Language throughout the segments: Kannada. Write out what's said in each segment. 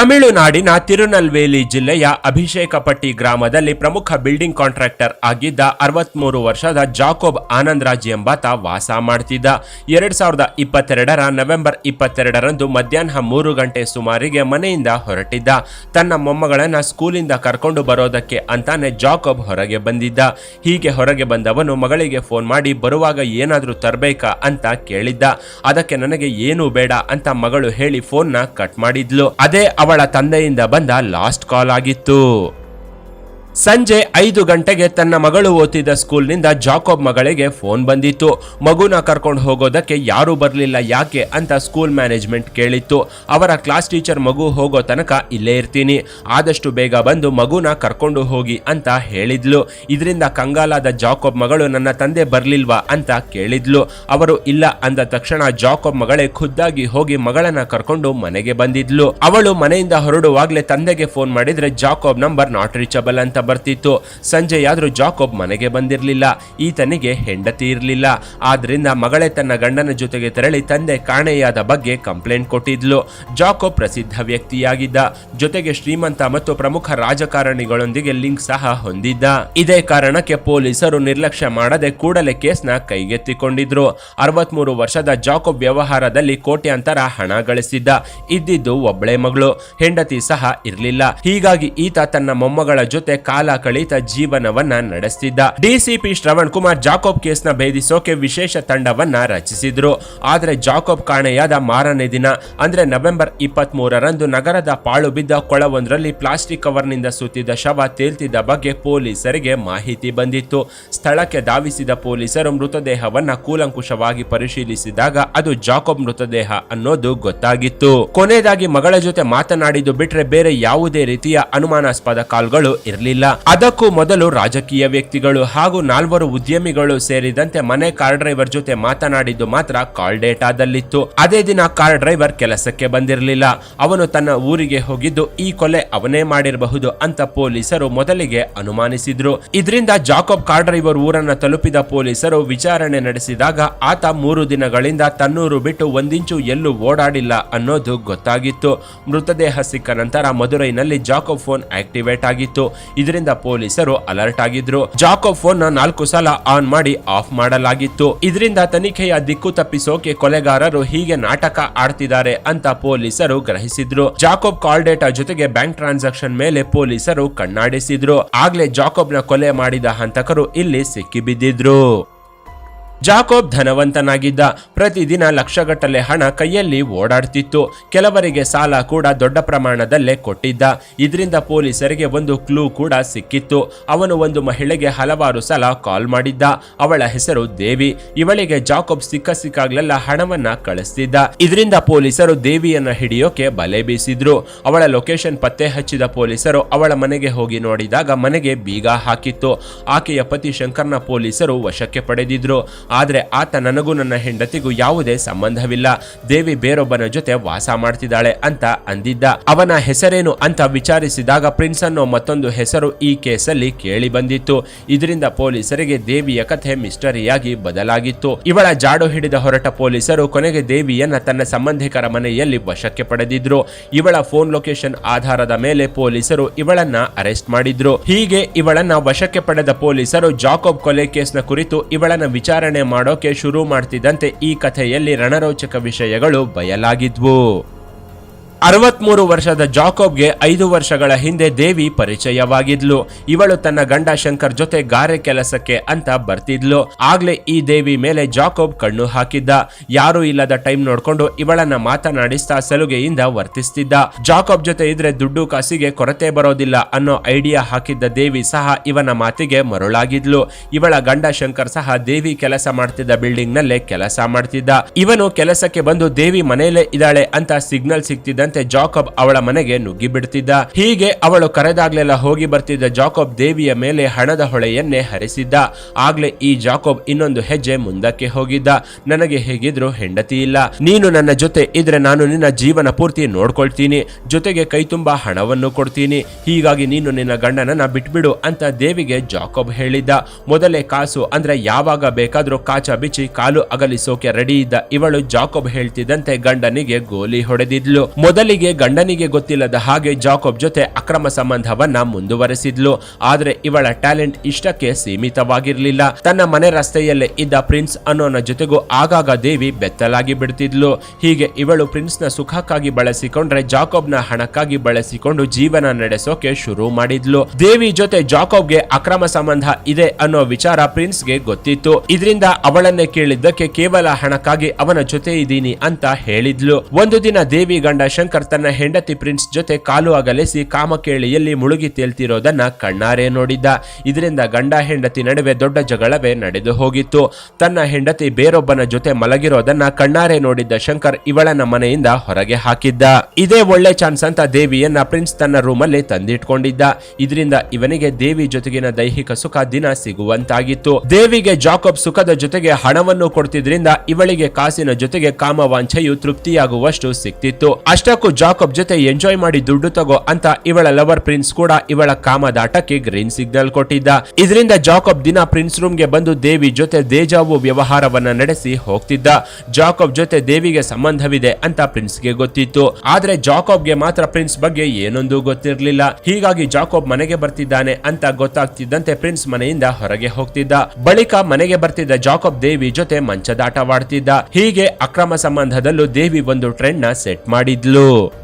ತಮಿಳುನಾಡಿನ ತಿರುನಲ್ವೇಲಿ ಜಿಲ್ಲೆಯ ಅಭಿಷೇಕಪಟ್ಟಿ ಗ್ರಾಮದಲ್ಲಿ ಪ್ರಮುಖ ಬಿಲ್ಡಿಂಗ್ ಕಾಂಟ್ರಾಕ್ಟರ್ ಆಗಿದ್ದ ಅರವತ್ಮೂರು ವರ್ಷದ ಜಾಕೋಬ್ ಆನಂದರಾಜ್ ಎಂಬಾತ ವಾಸ ಮಾಡ್ತಿದ್ದ. ಎರಡ್ ಸಾವಿರದ ಇಪ್ಪತ್ತೆರಡರ ನವೆಂಬರ್ ಇಪ್ಪತ್ತೆರಡರಂದು ಮಧ್ಯಾಹ್ನ ಮೂರು ಗಂಟೆ ಸುಮಾರಿಗೆ ಮನೆಯಿಂದ ಹೊರಟಿದ್ದ. ತನ್ನ ಮೊಮ್ಮಗಳನ್ನ ಸ್ಕೂಲಿಂದ ಕರ್ಕೊಂಡು ಬರೋದಕ್ಕೆ ಅಂತಾನೆ ಜಾಕೋಬ್ ಹೊರಗೆ ಬಂದಿದ್ದ. ಹೀಗೆ ಹೊರಗೆ ಬಂದವನು ಮಗಳಿಗೆ ಫೋನ್ ಮಾಡಿ ಬರುವಾಗ ಏನಾದರೂ ತರಬೇಕಾ ಅಂತ ಕೇಳಿದ್ದ. ಅದಕ್ಕೆ ನನಗೆ ಏನೂ ಬೇಡ ಅಂತ ಮಗಳು ಹೇಳಿ ಫೋನ್ನ ಕಟ್ ಮಾಡಿದ್ಲು. ಅದೇ ತಂದೆಯಿಂದ ಬಂದ ಲಾಸ್ಟ್ ಕಾಲ್ ಆಗಿತ್ತು. ಸಂಜೆ ಐದು ಗಂಟೆಗೆ ತನ್ನ ಮಗಳು ಓದ್ತಿದ್ದ ಸ್ಕೂಲ್ನಿಂದ ಜಾಕೋಬ್ ಮಗಳಿಗೆ ಫೋನ್ ಬಂದಿತ್ತು. ಮಗುನ ಕರ್ಕೊಂಡು ಹೋಗೋದಕ್ಕೆ ಯಾರೂ ಬರಲಿಲ್ಲ ಯಾಕೆ ಅಂತ ಸ್ಕೂಲ್ ಮ್ಯಾನೇಜ್ಮೆಂಟ್ ಕೇಳಿತ್ತು. ಅವರ ಕ್ಲಾಸ್ ಟೀಚರ್ ಮಗು ಹೋಗೋ ತನಕ ಇಲ್ಲೇ ಇರ್ತೀನಿ. ಆದಷ್ಟು ಬೇಗ ಬಂದು ಮಗುನ ಕರ್ಕೊಂಡು ಹೋಗಿ ಅಂತ ಹೇಳಿದ್ಲು. ಇದರಿಂದ ಕಂಗಾಲಾದ ಜಾಕೋಬ್ ಮಗಳು ನನ್ನ ತಂದೆ ಬರಲಿಲ್ವಾ ಅಂತ ಕೇಳಿದ್ಲು. ಅವರು ಇಲ್ಲ ಅಂದ ತಕ್ಷಣ ಜಾಕೋಬ್ ಮಗಳೇ ಖುದ್ದಾಗಿ ಹೋಗಿ ಮಗಳನ್ನ ಕರ್ಕೊಂಡು ಮನೆಗೆ ಬಂದಿದ್ಲು. ಅವಳು ಮನೆಯಿಂದ ಹೊರಡುವಾಗಲೇ ತಂದೆಗೆ ಫೋನ್ ಮಾಡಿದ್ರೆ ಜಾಕೋಬ್ ನಂಬರ್ ನಾಟ್ ರೀಚಬಲ್ ಅಂತ ಬರ್ತಿತ್ತು. ಸಂಜೆಯಾದ್ರೂ ಜಾಕೋಬ್ ಮನೆಗೆ ಬಂದಿರಲಿಲ್ಲ. ಈತನಿಗೆ ಹೆಂಡತಿ ಇರಲಿಲ್ಲ. ಆದ್ರಿಂದ ಮಗಳೇ ತನ್ನ ಗಂಡನ ಜೊತೆಗೆ ತೆರಳಿ ತಂದೆ ಕಾಣೆಯಾದ ಬಗ್ಗೆ ಕಂಪ್ಲೇಂಟ್ ಕೊಟ್ಟಿದ್ಲು. ಜಾಕೋಬ್ ಪ್ರಸಿದ್ಧ ವ್ಯಕ್ತಿಯಾಗಿದ್ದ. ಜೊತೆಗೆ ಶ್ರೀಮಂತ ಮತ್ತು ಪ್ರಮುಖ ರಾಜಕಾರಣಿಗಳೊಂದಿಗೆ ಲಿಂಕ್ ಸಹ ಹೊಂದಿದ್ದ. ಇದೇ ಕಾರಣಕ್ಕೆ ಪೊಲೀಸರು ನಿರ್ಲಕ್ಷ್ಯ ಮಾಡದೆ ಕೂಡಲೇ ಕೇಸ್ನ ಕೈಗೆತ್ತಿಕೊಂಡಿದ್ರು. ಅರವತ್ಮೂರು ವರ್ಷದ ಜಾಕೋಬ್ ವ್ಯವಹಾರದಲ್ಲಿ ಕೋಟ್ಯಾಂತರ ಹಣ ಗಳಿಸಿದ್ದ. ಇದ್ದಿದ್ದು ಒಬ್ಬಳೆ ಮಗಳು. ಹೆಂಡತಿ ಸಹ ಇರಲಿಲ್ಲ. ಹೀಗಾಗಿ ಈತ ತನ್ನ ಮೊಮ್ಮಗಳ ಜೊತೆ ಕಾಲ ಕಳೀತ ಜೀವನವನ್ನ ನಡೆಸ್ತಿದ್ದ. ಡಿಸಿಪಿ ಶ್ರವಣ್ ಕುಮಾರ್ ಜಾಕೋಬ್ ಕೇಸ್ನ ಭೇದಿಸೋಕೆ ವಿಶೇಷ ತಂಡವನ್ನ ರಚಿಸಿದ್ರು. ಆದ್ರೆ ಜಾಕೋಬ್ ಕಾಣೆಯಾದ ಮಾರನೇ ದಿನ, ಅಂದ್ರೆ ನವೆಂಬರ್ ಇಪ್ಪತ್ತ್ ಮೂರರಂದು ನಗರದ ಪಾಳು ಬಿದ್ದ ಕೊಳವೊಂದರಲ್ಲಿ ಪ್ಲಾಸ್ಟಿಕ್ ಕವರ್ನಿಂದ ಸುತ್ತಿದ್ದ ಶವ ತೇಲ್ತಿದ್ದ ಬಗ್ಗೆ ಪೊಲೀಸರಿಗೆ ಮಾಹಿತಿ ಬಂದಿತ್ತು. ಸ್ಥಳಕ್ಕೆ ಧಾವಿಸಿದ ಪೊಲೀಸರು ಮೃತದೇಹವನ್ನ ಕೂಲಂಕುಷವಾಗಿ ಪರಿಶೀಲಿಸಿದಾಗ ಅದು ಜಾಕೋಬ್ ಮೃತದೇಹ ಅನ್ನೋದು ಗೊತ್ತಾಗಿತ್ತು. ಕೊನೆಯದಾಗಿ ಮಗಳ ಜೊತೆ ಮಾತನಾಡಿದ್ದು ಬಿಟ್ರೆ ಬೇರೆ ಯಾವುದೇ ರೀತಿಯ ಅನುಮಾನಾಸ್ಪದ ಕಾಲ್ಗಳು ಇರಲಿಲ್ಲ. ಅದಕ್ಕೂ ಮೊದಲು ರಾಜಕೀಯ ವ್ಯಕ್ತಿಗಳು ಹಾಗೂ ನಾಲ್ವರು ಉದ್ಯಮಿಗಳು ಸೇರಿದಂತೆ ಮನೆ ಕಾರ್ ಡ್ರೈವರ್ ಜೊತೆ ಮಾತನಾಡಿದ್ದು ಮಾತ್ರ ಕಾಲ್ ಡೇಟಾದಲ್ಲಿತ್ತು. ಅದೇ ದಿನ ಕಾರ್ ಡ್ರೈವರ್ ಕೆಲಸಕ್ಕೆ ಬಂದಿರಲಿಲ್ಲ. ಅವನು ತನ್ನ ಊರಿಗೆ ಹೋಗಿದ್ದು ಈ ಕೊಲೆ ಅವನೇ ಮಾಡಿರಬಹುದು ಅಂತ ಪೊಲೀಸರು ಮೊದಲಿಗೆ ಅನುಮಾನಿಸಿದ್ರು. ಇದರಿಂದ ಜಾಕೋಬ್ ಕಾರ್ ಡ್ರೈವರ್ ಊರನ್ನ ತಲುಪಿದ ಪೊಲೀಸರು ವಿಚಾರಣೆ ನಡೆಸಿದಾಗ ಆತ ಮೂರು ದಿನಗಳಿಂದ ತನ್ನೂರು ಬಿಟ್ಟು ಒಂದಿಂಚು ಎಲ್ಲೂ ಓಡಾಡಿಲ್ಲ ಅನ್ನೋದು ಗೊತ್ತಾಗಿತ್ತು. ಮೃತದೇಹ ಸಿಕ್ಕ ನಂತರ ಮದುರೈನಲ್ಲಿ ಜಾಕೋಬ್ ಫೋನ್ ಆಕ್ಟಿವೇಟ್ ಆಗಿತ್ತು. ಇದರಿಂದ ಪೊಲೀಸರು ಅಲರ್ಟ್ ಆಗಿದ್ರು. ಜಾಕೋಬ್ ಫೋನ್ ನಾಲ್ಕು ಸಲ ಆನ್ ಮಾಡಿ ಆಫ್ ಮಾಡಲಾಗಿತ್ತು. ಇದರಿಂದ ತನಿಖೆಯ ದಿಕ್ಕು ತಪ್ಪಿಸೋಕೆ ಕೊಲೆಗಾರರು ಹೀಗೆ ನಾಟಕ ಆಡ್ತಿದ್ದಾರೆ ಅಂತ ಪೊಲೀಸರು ಗ್ರಹಿಸಿದ್ರು. ಜಾಕೋಬ್ ಕಾಲ್ ಡೇಟಾ ಜೊತೆಗೆ ಬ್ಯಾಂಕ್ ಟ್ರಾನ್ಸಾಕ್ಷನ್ ಮೇಲೆ ಪೊಲೀಸರು ಕಣ್ಣಾಡಿಸಿದ್ರು. ಆಗ್ಲೇ ಜಾಕೋಬ್ನ ಕೊಲೆ ಮಾಡಿದ ಹಂತಕರು ಇಲ್ಲಿ ಸಿಕ್ಕಿಬಿದ್ದಿದ್ರು. ಜಾಕೋಬ್ ಧನವಂತನಾಗಿದ್ದ ಪ್ರತಿದಿನ ಲಕ್ಷಗಟ್ಟಲೆ ಹಣ ಕೈಯಲ್ಲಿ ಓಡಾಡ್ತಿತ್ತು. ಕೆಲವರಿಗೆ ಸಾಲ ಕೂಡ ದೊಡ್ಡ ಪ್ರಮಾಣದಲ್ಲೇ ಕೊಟ್ಟಿದ್ದ. ಇದರಿಂದ ಪೊಲೀಸರಿಗೆ ಒಂದು ಕ್ಲೂ ಕೂಡ ಸಿಕ್ಕಿತ್ತು. ಅವನು ಒಂದು ಮಹಿಳೆಗೆ ಹಲವಾರು ಸಲ ಕಾಲ್ ಮಾಡಿದ್ದ. ಅವಳ ಹೆಸರು ದೇವಿ. ಇವಳಿಗೆ ಜಾಕೋಬ್ ಸಿಕ್ಕ ಸಿಕ್ಕಾಗ್ಲೆಲ್ಲ ಹಣವನ್ನ ಕಳಿಸ್ತಿದ್ದ. ಇದರಿಂದ ಪೊಲೀಸರು ದೇವಿಯನ್ನ ಹಿಡಿಯೋಕೆ ಬಲೆ ಬೀಸಿದ್ರು. ಅವಳ ಲೊಕೇಶನ್ ಪತ್ತೆ ಹಚ್ಚಿದ ಪೊಲೀಸರು ಅವಳ ಮನೆಗೆ ಹೋಗಿ ನೋಡಿದಾಗ ಮನೆಗೆ ಬೀಗ ಹಾಕಿತ್ತು. ಆಕೆಯ ಪತಿ ಶಂಕರ್ನ ಪೊಲೀಸರು ವಶಕ್ಕೆ ಪಡೆದಿದ್ರು. ಆದ್ರೆ ಆತ ನನಗೂ ನನ್ನ ಹೆಂಡತಿಗೂ ಯಾವುದೇ ಸಂಬಂಧವಿಲ್ಲ. ದೇವಿ ಬೇರೊಬ್ಬನ ಜೊತೆ ವಾಸ ಮಾಡ್ತಿದ್ದಾಳೆ ಅಂತ ಅಂದಿದ್ದ. ಅವನ ಹೆಸರೇನು ಅಂತ ವಿಚಾರಿಸಿದಾಗ ಪ್ರಿನ್ಸ್ ಅನ್ನೋ ಮತ್ತೊಂದು ಹೆಸರು ಈ ಕೇಸಲ್ಲಿ ಕೇಳಿ ಬಂದಿತ್ತು. ಇದರಿಂದ ಪೊಲೀಸರಿಗೆ ದೇವಿಯ ಕಥೆ ಮಿಸ್ಟರಿಯಾಗಿ ಬದಲಾಗಿತ್ತು. ಇವಳ ಜಾಡು ಹಿಡಿದ ಹೊರಟ ಪೊಲೀಸರು ಕೊನೆಗೆ ದೇವಿಯನ್ನ ತನ್ನ ಸಂಬಂಧಿಕರ ಮನೆಯಲ್ಲಿ ವಶಕ್ಕೆ ಪಡೆದಿದ್ರು. ಇವಳ ಫೋನ್ ಲೊಕೇಶನ್ ಆಧಾರದ ಮೇಲೆ ಪೊಲೀಸರು ಇವಳನ್ನ ಅರೆಸ್ಟ್ ಮಾಡಿದ್ರು. ಹೀಗೆ ಇವಳನ್ನ ವಶಕ್ಕೆ ಪಡೆದ ಪೊಲೀಸರು ಜಾಕೋಬ್ ಕೊಲೆ ಕೇಸ್ನ ಕುರಿತು ಇವಳನ್ನ ವಿಚಾರಣೆ ಮಾಡೋಕೆ ಶುರು ಮಾಡ್ತಿದ್ದಂತೆ ಈ ಕಥೆಯಲ್ಲಿ ರಣರೋಚಕ ವಿಷಯಗಳು ಬಯಲಾಗಿದ್ವು. ಅರವತ್ಮೂರು ವರ್ಷದ ಜಾಕೋಬ್ಗೆ ಐದು ವರ್ಷಗಳ ಹಿಂದೆ ದೇವಿ ಪರಿಚಯವಾಗಿದ್ಲು. ಇವಳು ತನ್ನ ಗಂಡ ಶಂಕರ್ ಜೊತೆ ಗಾರೆ ಕೆಲಸಕ್ಕೆ ಅಂತ ಬರ್ತಿದ್ಲು. ಆಗ್ಲೇ ಈ ದೇವಿ ಮೇಲೆ ಜಾಕೋಬ್ ಕಣ್ಣು ಹಾಕಿದ್ದ. ಯಾರೂ ಇಲ್ಲದ ಟೈಮ್ ನೋಡ್ಕೊಂಡು ಇವಳನ್ನ ಮಾತನಾಡಿಸ್ತಾ ಸಲುಗೆಯಿಂದ ವರ್ತಿಸ್ತಿದ್ದ. ಜಾಕೋಬ್ ಜೊತೆ ಇದ್ರೆ ದುಡ್ಡು ಕಾಸಿಗೆ ಕೊರತೆ ಬರೋದಿಲ್ಲ ಅನ್ನೋ ಐಡಿಯಾ ಹಾಕಿದ್ದ ದೇವಿ ಸಹ ಇವನ ಮಾತಿಗೆ ಮರುಳಾಗಿದ್ಲು. ಇವಳ ಗಂಡ ಶಂಕರ್ ಸಹ ದೇವಿ ಕೆಲಸ ಮಾಡ್ತಿದ್ದ ಬಿಲ್ಡಿಂಗ್ ನಲ್ಲೇ ಕೆಲಸ ಮಾಡ್ತಿದ್ದ. ಇವನು ಕೆಲಸಕ್ಕೆ ಬಂದು ದೇವಿ ಮನೆಯಲ್ಲೇ ಇದ್ದಾಳೆ ಅಂತ ಸಿಗ್ನಲ್ ಸಿಗ್ತಿದ್ದಂತೆ ಜಾಕೋಬ್ ಅವಳ ಮನೆಗೆ ನುಗ್ಗಿಬಿಡ್ತಿದ್ದ. ಹೀಗೆ ಅವಳು ಕರೆದಾಗ್ಲೆಲ್ಲ ಹೋಗಿ ಬರ್ತಿದ್ದ ಜಾಕೋಬ್ ದೇವಿಯ ಮೇಲೆ ಹಣದ ಹೊಳೆಯನ್ನೇ ಹರಿಸಿದ್ದ. ಆಗ್ಲೇ ಈ ಜಾಕೋಬ್ ಇನ್ನೊಂದು ಹೆಜ್ಜೆ ಮುಂದಕ್ಕೆ ಹೋಗಿದ್ದ. ನನಗೆ ಹೇಗಿದ್ರು ಹೆಂಡತಿ ಇಲ್ಲ. ನೀನು ನನ್ನ ಜೊತೆ ಇದ್ರೆ ನಾನು ನಿನ್ನ ಜೀವನ ಪೂರ್ತಿ ನೋಡ್ಕೊಳ್ತೀನಿ. ಜೊತೆಗೆ ಕೈ ತುಂಬಾ ಹಣವನ್ನು ಕೊಡ್ತೀನಿ. ಹೀಗಾಗಿ ನೀನು ನಿನ್ನ ಗಂಡನನ್ನ ಬಿಟ್ಬಿಡು ಅಂತ ದೇವಿಗೆ ಜಾಕೋಬ್ ಹೇಳಿದ್ದ. ಮೊದಲೇ ಕಾಸು ಅಂದ್ರೆ ಯಾವಾಗ ಬೇಕಾದ್ರೂ ಕಾಚ ಬಿಚ್ಚಿ ಕಾಲು ಅಗಲಿಸೋಕೆ ರೆಡಿ ಇದ್ದ ಇವಳು ಜಾಕೋಬ್ ಹೇಳ್ತಿದ್ದಂತೆ ಗಂಡನಿಗೆ ಗೋಲಿ ಹೊಡೆದಿದ್ಲು. ಮೊದಲ ಮೊದಲಿಗೆ ಗಂಡನಿಗೆ ಗೊತ್ತಿಲ್ಲದ ಹಾಗೆ ಜಾಕೋಬ್ ಜೊತೆ ಅಕ್ರಮ ಸಂಬಂಧವನ್ನ ಮುಂದುವರೆಸಿದ್ಲು. ಆದ್ರೆ ಇವಳ ಟ್ಯಾಲೆಂಟ್ ಇಷ್ಟಕ್ಕೆ ಸೀಮಿತವಾಗಿರ್ಲಿಲ್ಲ. ತನ್ನ ಮನೆ ರಸ್ತೆಯಲ್ಲೇ ಇದ್ದ ಪ್ರಿನ್ಸ್ ಅನ್ನೋನ ಜೊತೆಗೂ ಆಗಾಗ ದೇವಿ ಬೆತ್ತಲಾಗಿ ಬಿಡ್ತಿದ್ಲು. ಹೀಗೆ ಇವಳು ಪ್ರಿನ್ಸ್ನ ಸುಖಕ್ಕಾಗಿ ಬಳಸಿಕೊಂಡ್ರೆ ಜಾಕೋಬ್ನ ಹಣಕ್ಕಾಗಿ ಬಳಸಿಕೊಂಡು ಜೀವನ ನಡೆಸೋಕೆ ಶುರು ಮಾಡಿದ್ಲು. ದೇವಿ ಜೊತೆ ಜಾಕೋಬ್ಗೆ ಅಕ್ರಮ ಸಂಬಂಧ ಇದೆ ಅನ್ನೋ ವಿಚಾರ ಪ್ರಿನ್ಸ್ಗೆ ಗೊತ್ತಿತ್ತು. ಇದರಿಂದ ಅವಳನ್ನೇ ಕೇಳಿದ್ದಕ್ಕೆ ಕೇವಲ ಹಣಕ್ಕಾಗಿ ಅವನ ಜೊತೆ ಇದ್ದೀನಿ ಅಂತ ಹೇಳಿದ್ಲು. ಒಂದು ದಿನ ದೇವಿ ಗಂಡ ಶಂಕರ್ ತನ್ನ ಹೆಂಡತಿ ಪ್ರಿನ್ಸ್ ಜೊತೆ ಕಾಲು ಅಗಲಿಸಿ ಕಾಮಕೇಳಿಯಲ್ಲಿ ಮುಳುಗಿ ತೇಲ್ತಿರೋದನ್ನ ಕಣ್ಣಾರೆ ನೋಡಿದ್ದ. ಇದರಿಂದ ಗಂಡ ಹೆಂಡತಿ ನಡುವೆ ದೊಡ್ಡ ಜಗಳವೇ ನಡೆದು ಹೋಗಿತ್ತು. ತನ್ನ ಹೆಂಡತಿ ಬೇರೊಬ್ಬನ ಜೊತೆ ಮಲಗಿರೋದನ್ನ ಕಣ್ಣಾರೆ ನೋಡಿದ್ದ ಶಂಕರ್ ಇವಳನ್ನ ಮನೆಯಿಂದ ಹೊರಗೆ ಹಾಕಿದ್ದ. ಇದೇ ಒಳ್ಳೆ ಚಾನ್ಸ್ ಅಂತ ದೇವಿಯನ್ನ ಪ್ರಿನ್ಸ್ ತನ್ನ ರೂಮಲ್ಲಿ ತಂದಿಟ್ಕೊಂಡಿದ್ದ. ಇದರಿಂದ ಇವನಿಗೆ ದೇವಿ ಜೊತೆಗಿನ ದೈಹಿಕ ಸುಖ ದಿನ ಸಿಗುವಂತಾಗಿತ್ತು. ದೇವಿಗೆ ಜಾಕಬ್ ಸುಖದ ಜೊತೆಗೆ ಹಣವನ್ನು ಕೊಡ್ತಿದ್ರಿಂದ ಇವಳಿಗೆ ಕಾಸಿನ ಜೊತೆಗೆ ಕಾಮವಾಂಛೆಯು ತೃಪ್ತಿಯಾಗುವಷ್ಟು ಸಿಕ್ತಿತ್ತು. ಅಷ್ಟಕ್ಕೂ ಜಾಕಬ್ ಜೊತೆ ಎಂಜಾಯ್ ಮಾಡಿ ದುಡ್ಡು ತಗೋ ಅಂತ ಇವಳ ಲವರ್ ಪ್ರಿನ್ಸ್ ಕೂಡ ಇವಳ ಕಾಮದಾಟಕ್ಕೆ ಗ್ರೀನ್ ಸಿಗ್ನಲ್ ಕೊಟ್ಟಿದ್ದ. ಇದರಿಂದ ಜಾಕಬ್ ದಿನ ಪ್ರಿನ್ಸ್ ರೂಮ್ಗೆ ಬಂದು ದೇವಿ ಜೊತೆ ದೇಜಾವು ವ್ಯವಹಾರವನ್ನ ನಡೆಸಿ ಹೋಗ್ತಿದ್ದ. ಜಾಕಬ್ ಜೊತೆ ದೇವಿಗೆ ಸಂಬಂಧವಿದೆ ಅಂತ ಪ್ರಿನ್ಸ್ಗೆ ಗೊತ್ತಿತ್ತು. ಆದ್ರೆ ಜಾಕೋಬ್ಗೆ ಮಾತ್ರ ಪ್ರಿನ್ಸ್ ಬಗ್ಗೆ ಏನೊಂದು ಗೊತ್ತಿರಲಿಲ್ಲ. ಹೀಗಾಗಿ ಜಾಕಬ್ ಮನೆಗೆ ಬರ್ತಿದ್ದಾನೆ ಅಂತ ಗೊತ್ತಾಗ್ತಿದ್ದಂತೆ ಪ್ರಿನ್ಸ್ ಮನೆಯಿಂದ ಹೊರಗೆ ಹೋಗ್ತಿದ್ದ. ಬಳಿಕ ಮನೆಗೆ ಬರ್ತಿದ್ದ ಜಾಕಬ್ ದೇವಿ ಜೊತೆ ಮಂಚದಾಟವಾಡ್ತಿದ್ದ. ಹೀಗೆ ಅಕ್ರಮ ಸಂಬಂಧದಲ್ಲೂ ದೇವಿ ಒಂದು ಟ್ರೆಂಡ್ನ ಸೆಟ್ ಮಾಡಿದ್ಲು. dulu.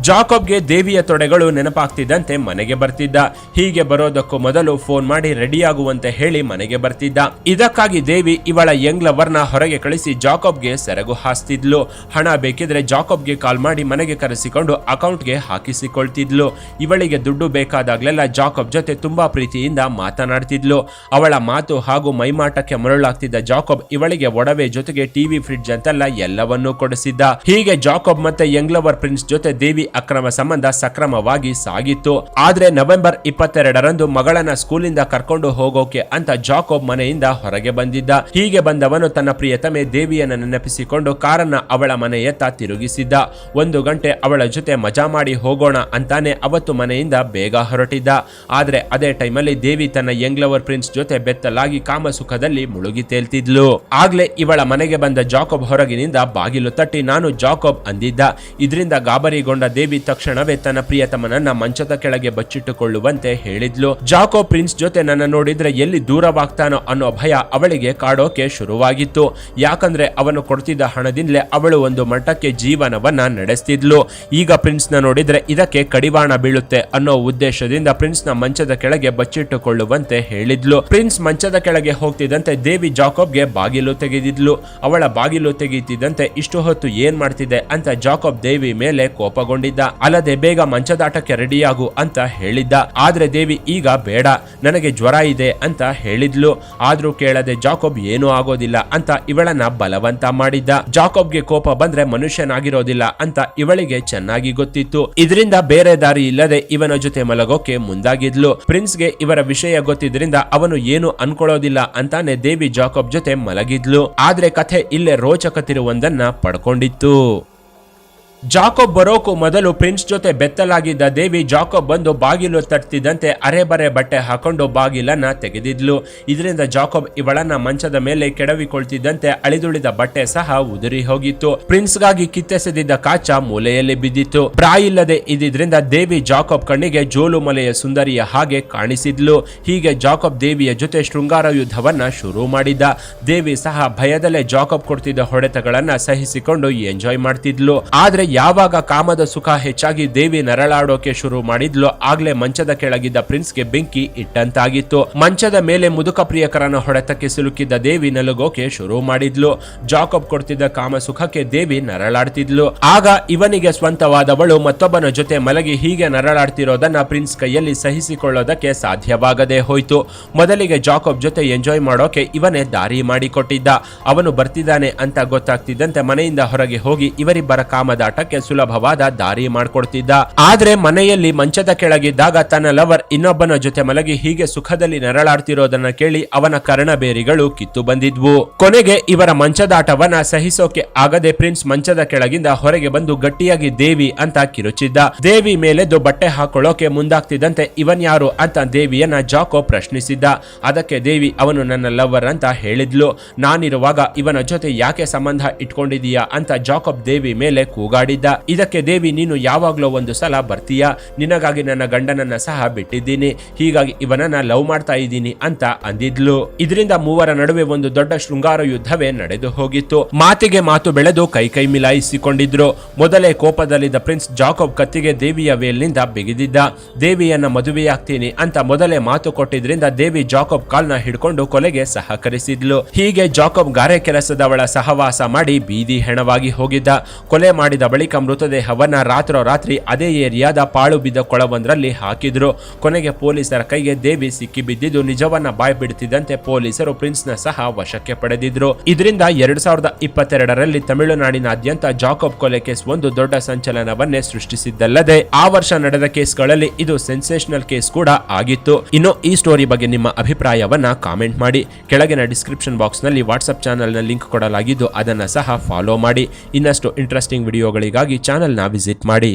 ಜಾಕೋಬ್ಗೆ ದೇವಿಯ ತೊಡೆಗಳು ನೆನಪಾಗ್ತಿದ್ದಂತೆ ಮನೆಗೆ ಬರ್ತಿದ್ದ. ಹೀಗೆ ಬರೋದಕ್ಕೂ ಮೊದಲು ಫೋನ್ ಮಾಡಿ ರೆಡಿಯಾಗುವಂತೆ ಹೇಳಿ ಮನೆಗೆ ಬರ್ತಿದ್ದ. ಇದಕ್ಕಾಗಿ ದೇವಿ ಇವಳ ಯಂಗ್ ಲವರ್ನ ಹೊರಗೆ ಕಳಿಸಿ ಜಾಕಬ್ಗೆ ಸೆರಗು ಹಾಸ್ತಿದ್ಲು. ಹಣ ಬೇಕಿದ್ರೆ ಜಾಕಬ್ಗೆ ಕಾಲ್ ಮಾಡಿ ಮನೆಗೆ ಕರೆಸಿಕೊಂಡು ಅಕೌಂಟ್ಗೆ ಹಾಕಿಸಿಕೊಳ್ತಿದ್ಲು. ಇವಳಿಗೆ ದುಡ್ಡು ಬೇಕಾದಾಗ್ಲೆಲ್ಲ ಜಾಕಬ್ ಜೊತೆ ತುಂಬಾ ಪ್ರೀತಿಯಿಂದ ಮಾತನಾಡ್ತಿದ್ಲು. ಅವಳ ಮಾತು ಹಾಗೂ ಮೈಮಾಟಕ್ಕೆ ಮರಳಾಗ್ತಿದ್ದ ಜಾಕಬ್ ಇವಳಿಗೆ ಒಡವೆ ಜೊತೆಗೆ ಟಿವಿ ಫ್ರಿಡ್ಜ್ ಅಂತೆಲ್ಲ ಎಲ್ಲವನ್ನೂ ಕೊಡಿಸಿದ್ದ. ಹೀಗೆ ಜಾಕಬ್ ಮತ್ತೆ ಯಂಗ್ ಲವರ್ ಪ್ರಿನ್ಸ್ ಜೊತೆ ದೇವಿ ಅಕ್ರಮ ಸಂಬಂಧ ಸಕ್ರಮವಾಗಿ ಸಾಗಿತ್ತು. ಆದ್ರೆ ನವೆಂಬರ್ ಇಪ್ಪತ್ತೆರಡರಂದು ಮಗಳನ್ನ ಸ್ಕೂಲಿಂದ ಕರ್ಕೊಂಡು ಹೋಗೋಕೆ ಅಂತ ಜಾಕೋಬ್ ಮನೆಯಿಂದ ಹೊರಗೆ ಬಂದಿದ್ದ. ಹೀಗೆ ಬಂದವನು ತನ್ನ ಪ್ರಿಯತಮೆ ದೇವಿಯನ್ನ ನೆನಪಿಸಿಕೊಂಡು ಕಾರನ್ನ ಅವಳ ಮನೆಯತ್ತ ತಿರುಗಿಸಿದ್ದ. ಒಂದು ಗಂಟೆ ಅವಳ ಜೊತೆ ಮಜಾ ಮಾಡಿ ಹೋಗೋಣ ಅಂತಾನೆ ಅವತ್ತು ಮನೆಯಿಂದ ಬೇಗ ಹೊರಟಿದ್ದ. ಆದ್ರೆ ಅದೇ ಟೈಮಲ್ಲಿ ದೇವಿ ತನ್ನ ಯಂಗ್ ಲವರ್ ಪ್ರಿನ್ಸ್ ಜೊತೆ ಬೆತ್ತಲಾಗಿ ಕಾಮಸುಖದಲ್ಲಿ ಮುಳುಗಿ ತೇಲ್ತಿದ್ಲು. ಆಗ್ಲೇ ಇವಳ ಮನೆಗೆ ಬಂದ ಜಾಕೋಬ್ ಹೊರಗಿನಿಂದ ಬಾಗಿಲು ತಟ್ಟಿ ನಾನು ಜಾಕೋಬ್ ಅಂದಿದ್ದ. ಇದರಿಂದ ಗಾಬರಿಗೊಂಡ ದೇವಿ ತಕ್ಷಣವೇ ತನ್ನ ಪ್ರಿಯತಮನನ್ನ ಮಂಚದ ಕೆಳಗೆ ಬಚ್ಚಿಟ್ಟುಕೊಳ್ಳುವಂತೆ ಹೇಳಿದ್ಲು. ಜಾಕೋ ಪ್ರಿನ್ಸ್ ಜೊತೆ ನನ್ನ ನೋಡಿದ್ರೆ ಎಲ್ಲಿ ದೂರವಾಗ್ತಾನೋ ಅನ್ನೋ ಭಯ ಅವಳಿಗೆ ಕಾಡೋಕೆ ಶುರುವಾಗಿತ್ತು. ಯಾಕಂದ್ರೆ ಅವನು ಕೊಡ್ತಿದ್ದ ಹಣದಿಂದಲೇ ಅವಳು ಒಂದು ಮಠಕ್ಕೆ ಜೀವನವನ್ನ ನಡೆಸ್ತಿದ್ಲು. ಈಗ ಪ್ರಿನ್ಸ್ನ ನೋಡಿದ್ರೆ ಇದಕ್ಕೆ ಕಡಿವಾಣ ಬೀಳುತ್ತೆ ಅನ್ನೋ ಉದ್ದೇಶದಿಂದ ಪ್ರಿನ್ಸ್ನ ಮಂಚದ ಕೆಳಗೆ ಬಚ್ಚಿಟ್ಟುಕೊಳ್ಳುವಂತೆ ಹೇಳಿದ್ಲು. ಪ್ರಿನ್ಸ್ ಮಂಚದ ಕೆಳಗೆ ಹೋಗ್ತಿದ್ದಂತೆ ದೇವಿ ಜಾಕೋಬ್ಗೆ ಬಾಗಿಲು ತೆಗೆದಿದ್ಲು. ಅವಳ ಬಾಗಿಲು ತೆಗೀತಿದ್ದಂತೆ ಇಷ್ಟು ಹೊತ್ತು ಏನ್ ಮಾಡ್ತಿದೆ ಅಂತ ಜಾಕೋಬ್ ದೇವಿ ಮೇಲೆ ಕೋಪಗೊಂಡಿದ್ದ. ಅಲ್ಲದೆ ಬೇಗ ಮಂಚದಾಟಕ್ಕೆ ರೆಡಿಯಾಗು ಅಂತ ಹೇಳಿದ್ದ. ಆದ್ರೆ ದೇವಿ, ಈಗ ಬೇಡ. ನನಗೆ ಜ್ವರ ಇದೆ ಅಂತ ಹೇಳಿದ್ಲು. ಆದ್ರೂ ಕೇಳದೆ ಜಾಕೋಬ್, ಏನೂ ಆಗೋದಿಲ್ಲ ಅಂತ ಇವಳನ್ನ ಬಲವಂತ ಮಾಡಿದ್ದ. ಜಾಕೋಬ್ಗೆ ಕೋಪ ಬಂದ್ರೆ ಮನುಷ್ಯನಾಗಿರೋದಿಲ್ಲ ಅಂತ ಇವಳಿಗೆ ಚೆನ್ನಾಗಿ ಗೊತ್ತಿತ್ತು. ಇದರಿಂದ ಬೇರೆ ದಾರಿ ಇಲ್ಲದೆ ಇವನ ಜೊತೆ ಮಲಗೋಕೆ ಮುಂದಾಗಿದ್ಲು. ಪ್ರಿನ್ಸ್ಗೆ ಇವರ ವಿಷಯ ಗೊತ್ತಿದ್ರಿಂದ ಅವನು ಏನು ಅನ್ಕೊಳ್ಳೋದಿಲ್ಲ ಅಂತಾನೆ ದೇವಿ ಜಾಕೋಬ್ ಜೊತೆ ಮಲಗಿದ್ಲು. ಆದ್ರೆ ಕಥೆ ಇಲ್ಲೇ ರೋಚಕ ತಿರುವೊಂದನ್ನ ಪಡ್ಕೊಂಡಿತ್ತು. ಜಾಕೋಬ್ ಬರೋಕು ಮೊದಲು ಪ್ರಿನ್ಸ್ ಜೊತೆ ಬೆತ್ತಲಾಗಿದ್ದ ದೇವಿ ಜಾಕೋಬ್ ಬಂದು ಬಾಗಿಲು ತಟ್ತಿದ್ದಂತೆ ಅರೆಬರೆ ಬಟ್ಟೆ ಹಾಕೊಂಡು ಬಾಗಿಲನ್ನ ತೆಗೆದಿದ್ಲು. ಇದರಿಂದ ಜಾಕೋಬ್ ಇವಳನ್ನ ಮಂಚದ ಮೇಲೆ ಕೆಡವಿಕೊಳ್ತಿದ್ದಂತೆ ಅಳಿದುಳಿದ ಬಟ್ಟೆ ಸಹ ಉದುರಿ ಹೋಗಿತ್ತು. ಪ್ರಿನ್ಸ್ಗಾಗಿ ಕಿತ್ತೆಸೆದಿದ್ದ ಕಾಚ ಮೂಲೆಯಲ್ಲಿ ಬಿದ್ದಿತ್ತು. ಪ್ರಾಯಿಲ್ಲದೆ ಇದ್ದಿದ್ರಿಂದ ದೇವಿ ಜಾಕೋಬ್ ಕಣ್ಣಿಗೆ ಜೋಲು ಮಲೆಯ ಸುಂದರಿಯ ಹಾಗೆ ಕಾಣಿಸಿದ್ಲು. ಹೀಗೆ ಜಾಕೋಬ್ ದೇವಿಯ ಜೊತೆ ಶೃಂಗಾರ ಯುದ್ಧವನ್ನ ಶುರು ಮಾಡಿದ್ದ ದೇವಿ ಸಹ ಭಯದಲ್ಲೇ ಜಾಕೋಬ್ ಕೊಡ್ತಿದ್ದ ಹೊಡೆತಗಳನ್ನ ಸಹಿಸಿಕೊಂಡು ಎಂಜಾಯ್ ಮಾಡ್ತಿದ್ಲು. ಆದ್ರೆ ಯಾವಾಗ ಕಾಮದ ಸುಖ ಹೆಚ್ಚಾಗಿ ದೇವಿ ನರಳಾಡೋಕೆ ಶುರು ಮಾಡಿದ್ಲೋ ಆಗ್ಲೇ ಮಂಚದ ಕೆಳಗಿದ್ದ ಪ್ರಿನ್ಸ್ಗೆ ಬೆಂಕಿ ಇಟ್ಟಂತಾಗಿತ್ತು. ಮಂಚದ ಮೇಲೆ ಮುದುಕ ಪ್ರಿಯಕರನ ಹೊಡೆತಕ್ಕೆ ಸಿಲುಕಿದ್ದ ದೇವಿ ನಲುಗೋಕೆ ಶುರು ಮಾಡಿದ್ಲು. ಜಾಕಬ್ ಕೊಡ್ತಿದ್ದ ಕಾಮ ಸುಖಕ್ಕೆ ದೇವಿ ನರಳಾಡ್ತಿದ್ಲು. ಆಗ ಇವನಿಗೆ ಸ್ವಂತವಾದವಳು ಮತ್ತೊಬ್ಬನ ಜೊತೆ ಮಲಗಿ ಹೀಗೆ ನರಳಾಡ್ತಿರೋದನ್ನ ಪ್ರಿನ್ಸ್ ಕೈಯಲ್ಲಿ ಸಹಿಸಿಕೊಳ್ಳೋದಕ್ಕೆ ಸಾಧ್ಯವಾಗದೆ ಹೋಯ್ತು. ಮೊದಲಿಗೆ ಜಾಕಬ್ ಜೊತೆ ಎಂಜಾಯ್ ಮಾಡೋಕೆ ಇವನೇ ದಾರಿ ಮಾಡಿಕೊಟ್ಟಿದ್ದ. ಅವನು ಬರ್ತಿದ್ದಾನೆ ಅಂತ ಗೊತ್ತಾಗ್ತಿದ್ದಂತೆ ಮನೆಯಿಂದ ಹೊರಗೆ ಹೋಗಿ ಇವರಿಬ್ಬರ ಕಾಮದಾಟಕ್ಕೆ ಸುಲಭವಾದ ದಾರಿ ಮಾಡಿಕೊಡ್ತಿದ್ದ. ಆದ್ರೆ ಮನೆಯಲ್ಲಿ ಮಂಚದ ಕೆಳಗಿದ್ದಾಗ ತನ್ನ ಲವರ್ ಇನ್ನೊಬ್ಬನ ಜೊತೆ ಮಲಗಿ ಹೀಗೆ ಸುಖದಲ್ಲಿ ನೆರಳಾಡ್ತಿರೋದನ್ನ ಕೇಳಿ ಅವನ ಕರ್ಣಬೇರಿಗಳು ಕಿತ್ತು ಬಂದಿದ್ವು. ಕೊನೆಗೆ ಇವರ ಮಂಚದಾಟವನ್ನ ಸಹಿಸೋಕೆ ಆಗದೆ ಪ್ರಿನ್ಸ್ ಮಂಚದ ಕೆಳಗಿಂದ ಹೊರಗೆ ಬಂದು ಗಟ್ಟಿಯಾಗಿ ದೇವಿ ಅಂತ ಕಿರುಚಿದ್ದ. ದೇವಿ ಮೇಲೆದ್ದು ಬಟ್ಟೆ ಹಾಕೊಳ್ಳೋಕೆ ಮುಂದಾಗ್ತಿದ್ದಂತೆ ಇವನ್ ಯಾರು ಅಂತ ದೇವಿಯನ್ನ ಜಾಕೋ ಪ್ರಶ್ನಿಸಿದ್ದ. ಅದಕ್ಕೆ ದೇವಿ, ಅವನು ನನ್ನ ಲವರ್ ಅಂತ ಹೇಳಿದ್ಲು. ನಾನಿರುವಾಗ ಇವನ ಜೊತೆ ಯಾಕೆ ಸಂಬಂಧ ಇಟ್ಕೊಂಡಿದೀಯಾ ಅಂತ ಜಾಕೋಬ್ ದೇವಿ ಮೇಲೆ ಕೂಗಾಡಿ ಆಡಿದ್ದ ಇದಕ್ಕೆ ದೇವಿ, ನೀನು ಯಾವಾಗ್ಲೋ ಒಂದು ಸಲ ಬರ್ತೀಯ? ನಿನಗಾಗಿ ನನ್ನ ಗಂಡನನ್ನ ಸಹ ಬಿಟ್ಟಿದ್ದೀನಿ. ಹೀಗಾಗಿ ಇವನನ್ನ ಲವ್ ಮಾಡ್ತಾ ಇದ್ದೀನಿ ಅಂತ ಅಂದಿದ್ಲು. ಇದರಿಂದ ಮೂವರ ನಡುವೆ ಒಂದು ದೊಡ್ಡ ಶೃಂಗಾರ ಯುದ್ಧವೇ ನಡೆದು ಹೋಗಿತ್ತು. ಮಾತಿಗೆ ಮಾತು ಬೆಳೆದು ಕೈ ಕೈ ಮಿಲಾಯಿಸಿಕೊಂಡಿದ್ರು. ಮೊದಲೇ ಕೋಪದಲ್ಲಿದ್ದ ಪ್ರಿನ್ಸ್ ಜಾಕೋಬ್ ಕತ್ತಿಗೆ ದೇವಿಯ ವೇಲ್ನಿಂದ ಬಿಗಿದಿದ್ದ. ದೇವಿಯನ್ನ ಮದುವೆಯಾಗ್ತೀನಿ ಅಂತ ಮೊದಲೇ ಮಾತು ಕೊಟ್ಟಿದ್ರಿಂದ ದೇವಿ ಜಾಕೋಬ್ ಕಾಲ್ನ ಹಿಡ್ಕೊಂಡು ಕೊಲೆಗೆ ಸಹಕರಿಸಿದ್ಲು. ಹೀಗೆ ಜಾಕೋಬ್ ಗಾರೆ ಕೆಲಸದವಳ ಸಹವಾಸ ಮಾಡಿ ಬೀದಿ ಹೆಣವಾಗಿ ಹೋಗಿದ್ದ. ಕೊಲೆ ಮಾಡಿದ ಬಳಿಕ ಮೃತದೇಹವನ್ನು ರಾತ್ರೋರಾತ್ರಿ ಅದೇ ಏರಿಯಾದ ಪಾಳು ಬಿದ್ದ ಕೊಳವೊಂದರಲ್ಲಿ ಹಾಕಿದ್ರು. ಕೊನೆಗೆ ಪೊಲೀಸರ ಕೈಗೆ ದೇವಿ ಸಿಕ್ಕಿ ಬಿದ್ದಿದ್ದು ನಿಜವನ್ನ ಬಾಯ್ ಬಿಡುತ್ತಿದ್ದಂತೆ ಪೊಲೀಸರು ಪ್ರಿನ್ಸ್ನ ಸಹ ವಶಕ್ಕೆ ಪಡೆದಿದ್ರು. ಇದರಿಂದ ಎರಡ್ ಸಾವಿರದ ಇಪ್ಪತ್ತೆರಡರಲ್ಲಿ ತಮಿಳುನಾಡಿನಾದ್ಯಂತ ಜಾಕೋಬ್ ಕೊಲೆ ಕೇಸ್ ಒಂದು ದೊಡ್ಡ ಸಂಚಲನವನ್ನೇ ಸೃಷ್ಟಿಸಿದ್ದಲ್ಲದೆ, ಆ ವರ್ಷ ನಡೆದ ಕೇಸ್ಗಳಲ್ಲಿ ಇದು ಸೆನ್ಸೇಷನಲ್ ಕೇಸ್ ಕೂಡ ಆಗಿತ್ತು. ಇನ್ನು ಈ ಸ್ಟೋರಿ ಬಗ್ಗೆ ನಿಮ್ಮ ಅಭಿಪ್ರಾಯವನ್ನ ಕಾಮೆಂಟ್ ಮಾಡಿ. ಕೆಳಗಿನ ಡಿಸ್ಕ್ರಿಪ್ಷನ್ ಬಾಕ್ಸ್ನಲ್ಲಿ ವಾಟ್ಸ್ಆಪ್ ಚಾನಲ್ನ ಲಿಂಕ್ ಕೊಡಲಾಗಿದ್ದು ಅದನ್ನ ಸಹ ಫಾಲೋ ಮಾಡಿ. ಇನ್ನಷ್ಟು ಇಂಟ್ರೆಸ್ಟಿಂಗ್ ವಿಡಿಯೋಗಳಿಗಾಗಿ ಚಾನೆಲ್ನ ವಿಸಿಟ್ ಮಾಡಿ.